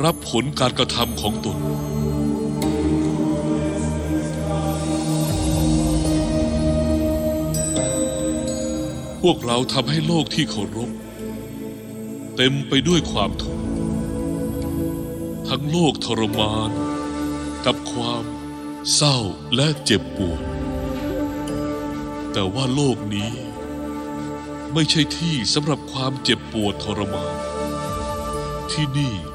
รับผลการกระทำของตน พวกเราทำให้โลกที่เคารพ เต็มไปด้วยความทุกข์ทั้งโลกทรมาน กับความเศร้าและเจ็บปวด แต่ว่าโลกนี้ ไม่ใช่ที่สำหรับความเจ็บปวดทรมาน ที่นี่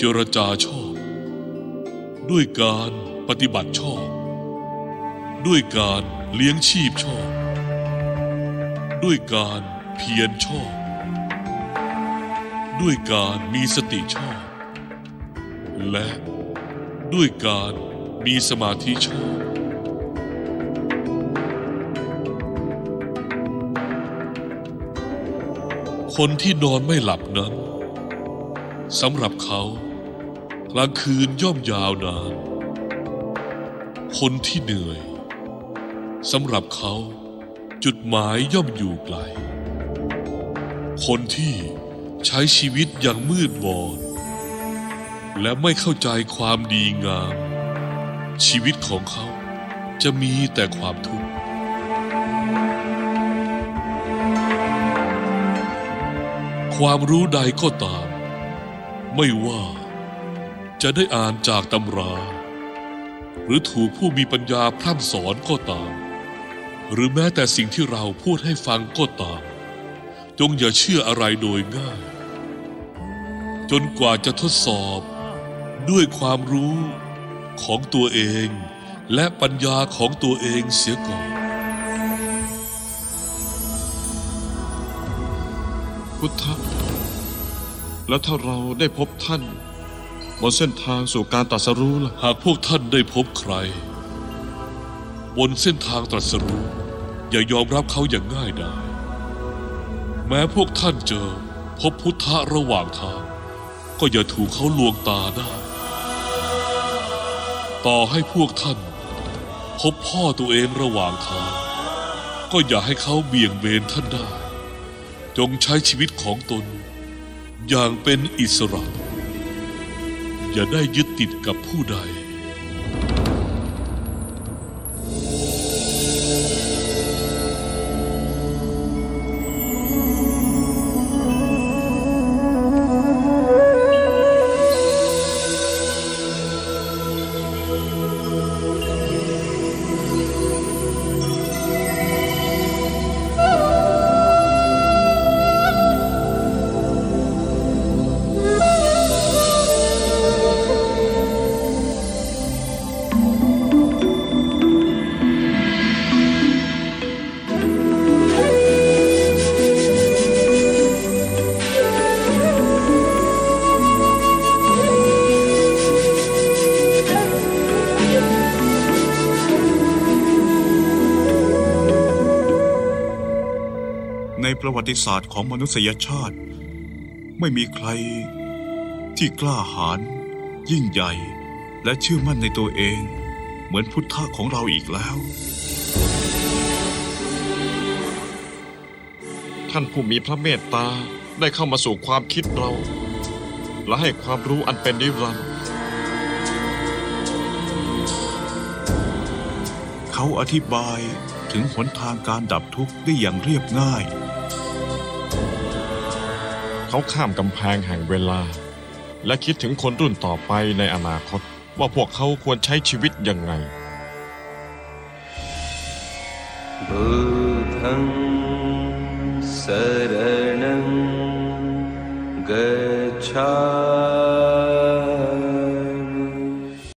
เจรจาชอบ ด้วยการปฏิบัติชอบ ด้วยการเลี้ยงชีพชอบ ด้วยการเพียรชอบ ด้วยการมีสติชอบ และด้วยการมีสมาธิชอบ คนที่นอนไม่หลับนั้นสำหรับเขา ลางคืนย่อมยาวนาน คนที่เหนื่อยสำหรับเขา จุดหมายย่อมอยู่ไกล คนที่ใช้ชีวิตอย่างมืดบอดและไม่เข้าใจความดีงาม ชีวิตของเขาจะมีแต่ความทุกข์ความรู้ใดก็ตาม ไม่ว่า จะได้อ่านจากตำรา หรือถูกผู้มีปัญญาพร่ำสอนก็ตาม หรือแม้แต่สิ่งที่เราพูดให้ฟังก็ตาม จงอย่าเชื่ออะไรโดยง่าย จนกว่าจะทดสอบด้วยความรู้ของตัวเองและปัญญาของตัวเองเสียก่อน พุทธะแล้วถ้าเราได้พบท่าน บนเส้นทางสู่การตรัสรู้ล่ะ หากพวกท่านได้พบใคร บนเส้นทางตรัสรู้ อย่ายอมรับเขาอย่างง่ายดายแม้พวกท่านเจอพบพุทธะระหว่างทาง ก็อย่าถูกเขาลวงตาได้ต่อให้พวกท่าน พบพ่อตัวเองระหว่างทาง ก็อย่าให้เขาเบี่ยงเบนท่านได้ จงใช้ชีวิตของตน อย่างเป็นอิสระ อย่าได้ยึดติดกับผู้ใด ในประวัติศาสตร์ของมนุษยชาติ ไม่มีใครที่กล้าหาญยิ่งใหญ่ และเชื่อมั่นในตัวเอง เหมือนพุทธะของเราอีกแล้ว ท่านผู้มีพระเมตตาได้เข้ามาสู่ความคิดเรา และให้ความรู้อันเป็นนิรันดร์เขาอธิบายถึงหนทางการดับทุกข์ได้อย่างเรียบง่าย เขาข้ามกำแพงแห่งเวลา และคิดถึงคนรุ่นต่อไปในอนาคต ว่าพวกเขาควรใช้ชีวิตยังไงบูทังสรนังกัจฉา